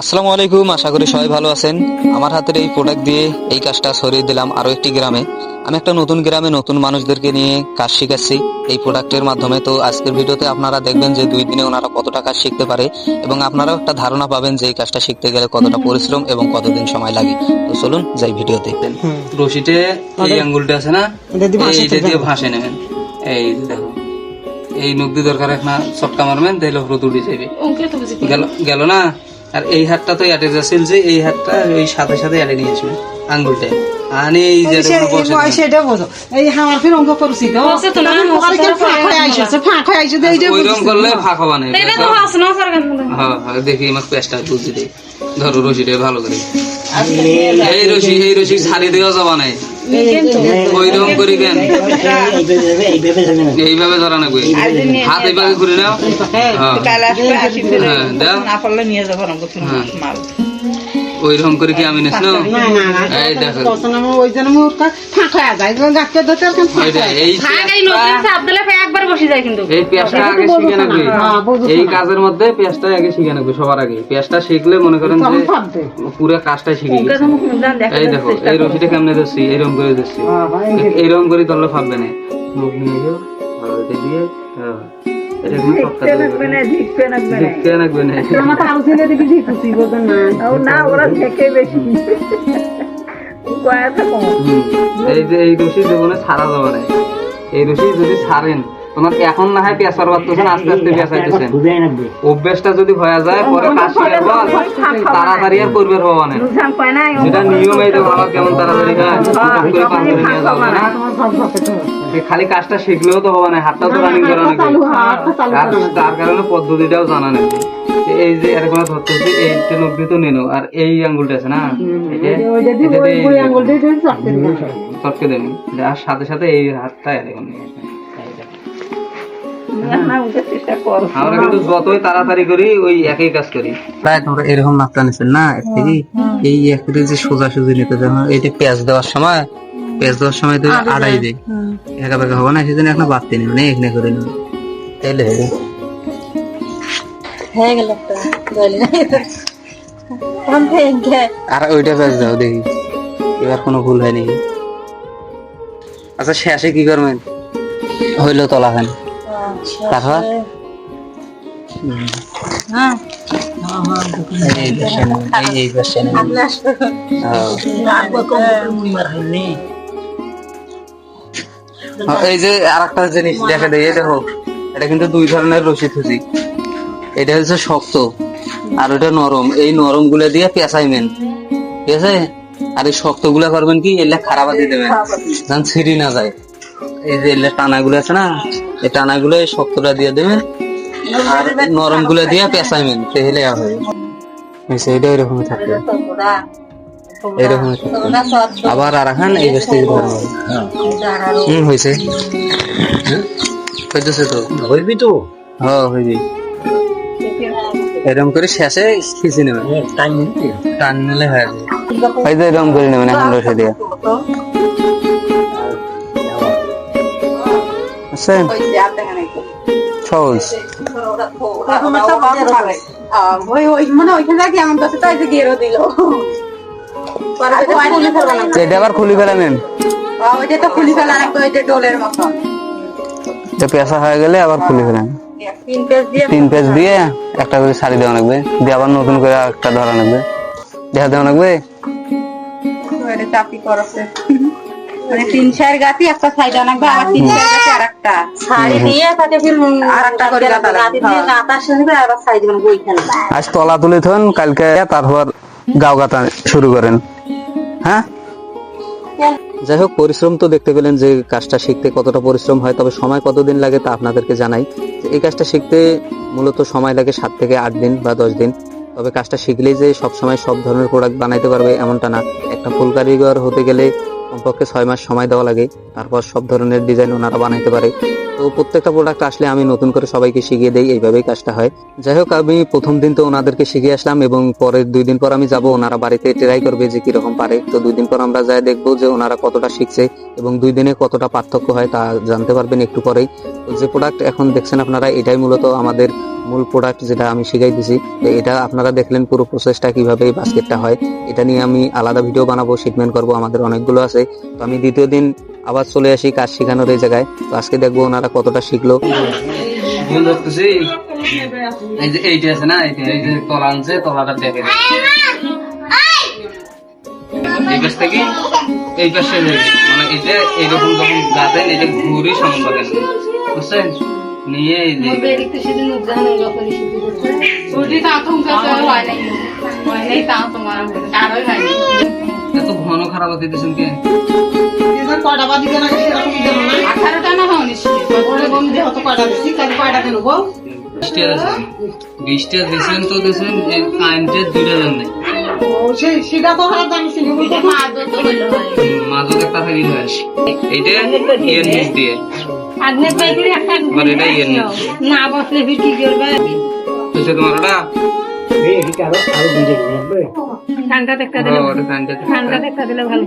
আসসালামু আলাইকুম আশা করি সবাই ভালো আছেন। আমার হাতের এই প্রোডাক্ট দিয়ে এই কাজটা সরিয়ে দিলাম আরও একটি গ্রামে। আমি একটা নতুন গ্রামে নতুন মানুষদেরকে নিয়ে কাজ শিখাচ্ছি এই প্রোডাক্টের মাধ্যমে। তো আজকের ভিডিওতে আপনারা দেখবেন যে দুই দিনে ওনারা কতটা কাজ শিখতে পারে এবং আপনারাও একটা ধারণা পাবেন যে এই কাজটা শিখতে গেলে কতটা পরিশ্রম এবং কতদিন সময় লাগে। তো চলুন যাই ভিডিওতে। রশিতে এই আঙ্গুলটা আছে না? এটা দিয়ে এইটা দিয়ে ভাসে নেবেন। এই দেখো। এই নখ দিয়ে দরকার একটা চটকা মারবেন তাহলে হ্রদ উঠে যাবে। গেল গেল না? আর এই হাতটা তো অ্যাটে যাচ্ছিল যে এই হাতটা ওই সাথে সাথে অ্যাটে নিয়ে আসবে আঙ্গুলটা আনে এই যে সে- এই বয়সে এটা বোঝো। এই আমার ফির অঙ্ক করছি তো। তখন ওখানে কেন ফাঁক হয়ে আইসছে ফাঁক হয়ে আইসছে এই যে ওইরকম করলে ফাঁক হবা না। হ্যাঁ হ্যাঁ দেখি আমার বুঝি দে। ধরো রশিটা ভালো করে। এই রশি এই রশি ছাড়ি দেওয়া যাবা নাই। ওইরকম করি কেন? এইভাবে ধরা নেবে হাত এইভাবে নাও। হ্যাঁ। হ্যাঁ দাও হ্যাঁ। ওইরকম করে কি আমি নেছ না না না না এই দেখো। ওই জন্য আমার ফাঁক যায় গাছকে ধরতে আর কেন ফাঁক ওইটা এই এই পেঁয়াজটা আগে শিখে নেবে হ্যাঁ, এই কাজের মধ্যে পেঁয়াজটা আগে শিখে নেবে সবার আগে। পেঁয়াজটা শিখলে মনে করেন যে পুরো কাজটাই শিখে গেছে। এই দেখো এই রশিটা কেমনে দিচ্ছি এইরকম করে দিচ্ছি হ্যাঁ, এইরকম করে ধরলে ফাঁকবে না। মুখ নিয়ে যাও দিয়ে হ্যাঁ। এই যে এই রশি জীবনে ছাড়া যাবে না এই রশি যদি ছাড়েন তোমার এখন না হয় পেঁচার বাড়তেছেন আস্তে আস্তে পেঁচাইতেছেন অভ্যাসটা যদি হয়ে যায় পরে তাড়াতাড়ি আর করবে না যেটা নিয়ম আমার কেমন তাড়াতাড়ি হয় করে পাঁচ ধরে নিয়ে যাবে না? খালি কাজটা শিখলেও তো হবে না হাতটা তো রানিং করা নাকি তার কারণে পদ্ধতিটাও জানা নেই। এই যে এরকম ধরতেছি এইটা নব্বই তো নেনো আর এই আঙ্গুলটা আছে না? চটকে দেবেন আর সাথে সাথে এই হাতটা এরকম নিয়ে আসবেন। এই দেখো। আমরা কিন্তু যতই তাড়াতাড়ি করি ওই একই কাজ করি। প্রায় তোমরা এরকম মাত্রা নিচ্ছেন না এই একটু যে সোজা সুজি নিতে এটা পেঁয়াজ দেওয়ার সময় পেঁয়াজ দেওয়ার সময় তো আড়াই দেয় একা বেকা হবে না সেজন্য এখন বাড়তে নেবে না এখানে করে নেবে তাইলে হবে হয়ে গেল আর ওইটা পেঁয়াজ দাও দেখি এবার কোনো ভুল হয় নাকি আচ্ছা শেষে কি করবেন হইল তলা খান তারপর হ্যাঁ এই- এই এই যে আর একটা জিনিস দেখে দেয় এই দেখো এটা কিন্তু দুই ধরনের রশি থুজি এটা হচ্ছে শক্ত আর ওটা নরম। এই নরমগুলা দিয়ে পেঁচাইবেন ঠিক আছে? আর এই শক্তগুলা করবেন কি এলে খারাপ দিয়ে দেবেন যেন ছিঁড়ি না যায়। এই যে এলে টানা গুলো আছে না এই টানা গুলো এই শক্তটা দিয়ে দেবেন আর নরমগুলা দিয়ে পেঁচাইবেন তাহলে হবে এটা এরকমই থাকবে সব আবার আর এখন এই ধরবো হুম হয়েছে হইতেছে তো হইবি তো হ্যাঁ হইবি এরকম করে শেষে খিচি নেবেন টাইম টান নিলে হয়ে যাবে এই যে এরকম করে নেবেন এখন রসে দিয়ে বুঝছেন সহজ ওই ওই মানে ওইখানে রাখি আমার কাছে তো গেরো দিল এটা আবার খুলি ফেলাবেন ওইটা তো খুলি ফেলা রাখতো ওইটা ডোলের মতন এটা পেঁচা হয়ে গেলে আবার খুলি ফেলেন তিন পেজ দিয়ে তিন পেজ দিয়ে একটা করে শাড়ি দেওয়া লাগবে। দিয়ে আবার নতুন করে একটা ধরা লাগবে। দেখা দেওয়া লাগবে। চাপি করছে। মানে তিন চার গাছি একটা সাইড আনাকবে আবার তিন চার গাছি আর একটা শাড়ি দিয়ে তাকে ফির আর একটা করে গাছি দিয়ে গাতার সঙ্গে আবার সাইড ওইখানে আজ তলা তুলে থন কালকে তারপর গাও গাতা শুরু করেন। হ্যাঁ? যাই হোক, পরিশ্রম তো দেখতে পেলেন যে কাজটা শিখতে কতটা পরিশ্রম হয়, তবে সময় কতদিন লাগে তা আপনাদেরকে জানাই। এই কাজটা শিখতে মূলত সময় লাগে সাত থেকে আট দিন বা দশ দিন। তবে কাজটা শিখলেই যে সব সময় সব ধরনের প্রোডাক্ট বানাইতে পারবে এমনটা না। একটা ফুল কারিগর হতে গেলে কমপক্ষে ছয় মাস সময় দেওয়া লাগে, তারপর সব ধরনের ডিজাইন ওনারা বানাইতে পারে। তো প্রত্যেকটা প্রোডাক্ট আসলে আমি নতুন করে সবাইকে শিখিয়ে দেই, এইভাবেই কাজটা হয়। যাই হোক, আমি প্রথম দিন তো ওনাদেরকে শিখিয়ে আসলাম এবং পরের দুই দিন পর আমি যাব, ওনারা বাড়িতে ট্রাই করবে যে কীরকম পারে। তো দুই দিন পর আমরা যাই দেখব যে ওনারা কতটা শিখছে এবং দুই দিনে কতটা পার্থক্য হয় তা জানতে পারবেন একটু পরেই। তো যে প্রোডাক্ট এখন দেখছেন আপনারা, এটাই মূলত আমাদের মূল প্রোডাক্ট যেটা আমি শিখাই দিছি। এটা আপনারা দেখলেন পুরো প্রসেসটা কীভাবে এই বাস্কেটটা হয়। এটা নিয়ে আমি আলাদা ভিডিও বানাবো শিটমেন্ট করব, আমাদের অনেকগুলো আছে। তো আমি দ্বিতীয় দিন আবার চলে আসি কাজ শেখানোর এই জায়গায়। তো আজকে দেখব ওনারা কতটা শিখলো। এইটা আছে না এইটা এই যে তলা আনছে তলাটা দেখে এই পাশ থেকে এই পাশে মানে এটা এইরকম যখন গাছেন এটা ঘুরে সমান বুঝছেন? নিয়ে এত ঘন খারাপ হতে দিয়েছেন কে? কয়টা বাদি কেনা গেছে এরকম না? আঠারোটা ওরে বম কয়টা কয়টা আছে। তো দিয়েছেন এই দুইটা জন নেই। সেটা তো হারা দাম ছিল। তো তো হইল একটা থাকি হয় এইটা ইয়ের নিচ দিয়ে। আদনে পাইতে একটা আবার এটা ইয়ের নিচ না বসলে ফির কি করবে? হচ্ছে তোমার ওটা? ঠান্ডা দেখা কারেন্টে ঠান্ডা দেখা দিলে ভালো।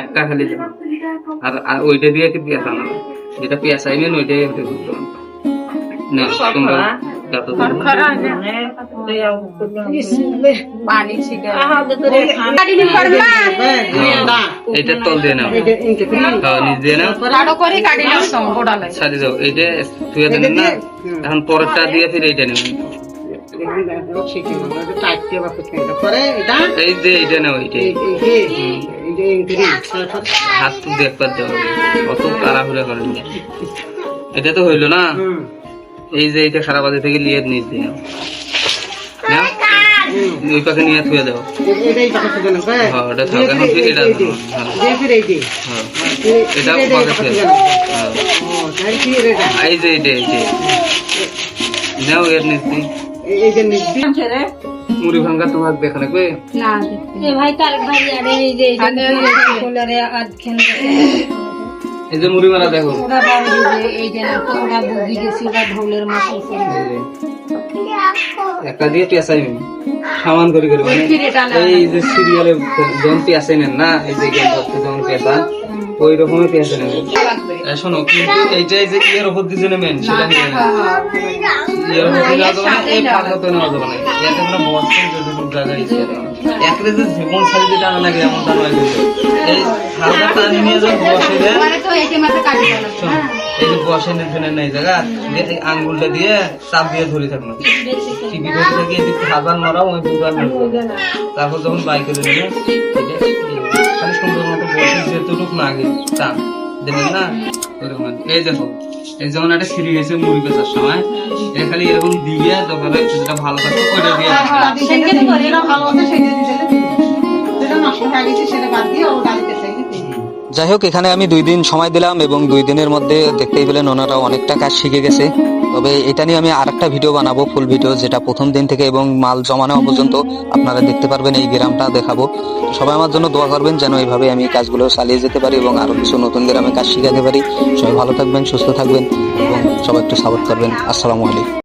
একটা খালি। আর আর ওইটা দিয়ে কি পেঁয়াজ আনা যেটা পেঁয়াজ আইবেন ওইটাই হতে করতে না তোমরা তল দিয়ে নাও। এটা হ্যাঁ নিচ দিয়ে যাও এইটা তুই দেন না এখন পরেরটা দিয়ে ফির এইটা নেবেন। এটা এটা এই যে এইটা নাও এইটা। এই এই এই যে ইনকে তারপর হাত তো দেখবার দেওয়া অত তাড়াহুড়া করেন এটা তো হইল না? এই যে এইটা খারাপ আছে থেকে নিয়ে দিয়ে নাও নাও? ওই পাখে নিয়ে থুয়ে দাও। হ্যাঁ? হ্যাঁ, ওটা থাক, এখন ফির এটা দাও, হ্যাঁ। হ্যাঁ। এটা থুয়ে দাও। হ্যাঁ। এই যে এইটা এই যে। নাও এর নিচ। এই- যে মুড়ি ভাঙ্গা তোমার দেখা লাগবে? না এ ভাই তার ভাই আরে এই যে কোলারে এই যে মুড়ি মারা দেখো। ওরা বাড়ি যে এই যে না ওরা বুঝি গেছি ওরা ঢোলের। একটা দিয়ে পেঁচাই সামান করে করে মানে এই যে সিরিয়ালে যখন পেঁচাই নেন না? এই যে গেম যখন পেঁচান ওই রকমই পেঁচে নেবেন শোনো এইটাই যে ইয়ের ওপর দিয়ে নেবেন সেটা নিয়ে নেবেন ইয়ের ওপর দিয়ে নেওয়া যাবে না। এই ফাঁকাতে নেওয়া যাবে না এতে কোনো বস্তা যতটুকু জায়গা একরে যে জীবন ছাড়ি দিয়ে টানা লাগে এমন টানা লাগে এই হালকা টানি নিয়ে বসে এই যে কাটি গেল শোনো, এই যে বসে নেন এই জায়গা আঙ্গুলটা দিয়ে চাপ দিয়ে ধরে থাকল টিপি ধরে থাকি হাজার মারাও ওই দুবার তারপর যখন বাইকে খালি সুন্দর মতো না। এই দেখো এই যেমন একটা মুড়ি বেচার সময় এটা খালি এরকম দিয়ে যেটা ভালো থাকতো ওইটা দিয়ে যাই হোক এখানে আমি দুই দিন সময় দিলাম এবং দুই দিনের মধ্যে দেখতেই পেলেন ওনারা অনেকটা কাজ শিখে গেছে। তবে এটা নিয়ে আমি আর একটা ভিডিও বানাবো ফুল ভিডিও যেটা প্রথম দিন থেকে এবং মাল জমানো পর্যন্ত আপনারা দেখতে পারবেন, এই গ্রামটা দেখাবো। সবাই আমার জন্য দোয়া করবেন যেন এইভাবে আমি কাজগুলো চালিয়ে যেতে পারি এবং আরও কিছু নতুন গ্রামে কাজ শিখাতে পারি। সবাই ভালো থাকবেন, সুস্থ থাকবেন এবং সবাই একটু সাপোর্ট করবেন। আসসালামু আলাইকুম।